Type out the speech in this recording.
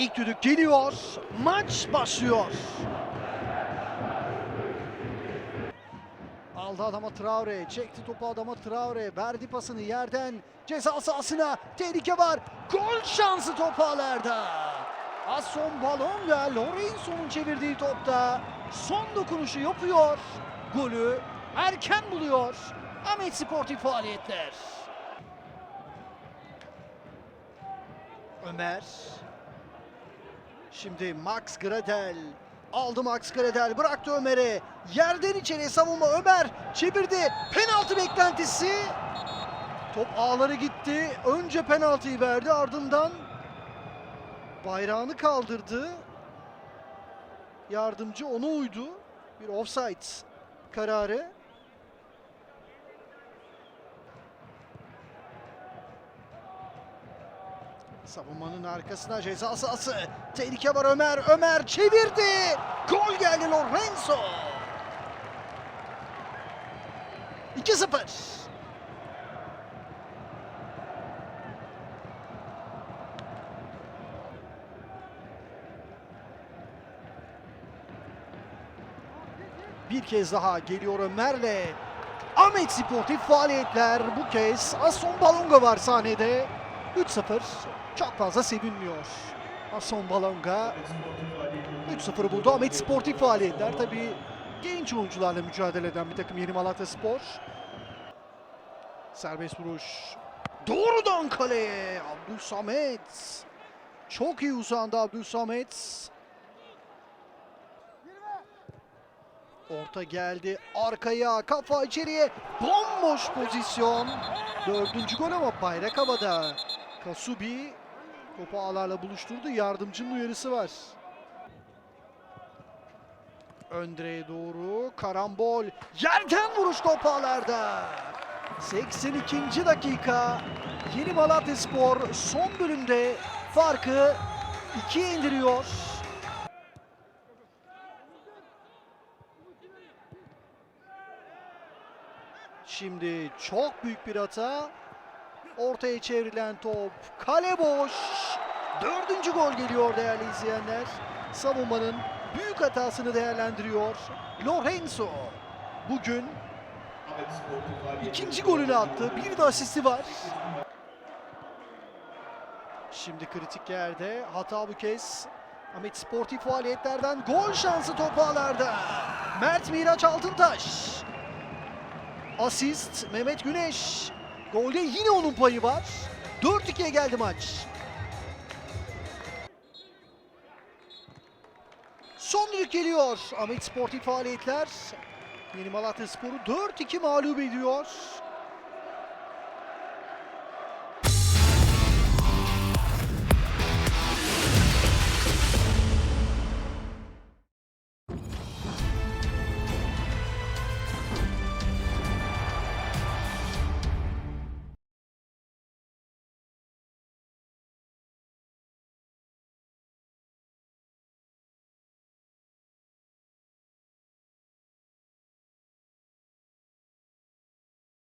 İlk düdük geliyor. Maç başlıyor. Aldı adama Traore. Çekti topu adama Traore. Verdi pasını yerden. Ceza sahasına. Tehlike var. Gol şansı top ağlarda. Az son balonla Lorenzo'nun çevirdiği topta son dokunuşu yapıyor. Golü erken buluyor. Ahmet Sportif faaliyetler. Ömer. Şimdi Max Gradel. Aldı Max Gradel. Bıraktı Ömer'e. Yerden içeri savunma Ömer. Çevirdi. Penaltı beklentisi. Top ağları gitti. Önce penaltıyı verdi. Ardından bayrağını kaldırdı. Yardımcı ona uydu. Bir offside kararı. Savunmanın arkasına ceza sahası. Tehlike var Ömer. Ömer çevirdi. Gol geldi Lorenzo. 2-0. Bir kez daha geliyor Ömer'le. Ahmet Sportif faaliyetler bu kez Aston Balonga var sahnede. 3-0 çok fazla sevinmiyor. Aston Balonga 3-0 buldu. Ahmet Sportif faaliyetler tabii genç oyuncularla mücadele eden bir takım Yeni Malatya Spor. Serbest vuruş. Doğrudan kaleye Abdülsamet. Çok iyi uzandı Abdülsamet. Orta geldi arkaya kafa içeriye bomboş pozisyon. Dördüncü gol ama bayrak havada. Kasubi topu ağlarla buluşturdu. Yardımcının uyarısı var. Öndre'ye doğru karambol. Yerden vuruş top ağlarda. 82. dakika. Yeni Malatya Spor son bölümde farkı ikiye indiriyor. Şimdi çok büyük bir hata. Ortaya çevrilen top. Kale boş. Dördüncü gol geliyor değerli izleyenler. Savunmanın büyük hatasını değerlendiriyor. Lorenzo bugün ikinci golünü attı. Bir de asisti var. Şimdi kritik yerde hata bu kez. Ahmet Sportif faaliyetlerden gol şansı top ağlarda. Mert Miraç Altıntaş. Asist Mehmet Güneş. Golde yine onun payı var. 4-2'ye geldi maç. Son düdük geliyor. Ahmet Sportif faaliyetler. Yeni Malatya Sporu 4-2 mağlup ediyor.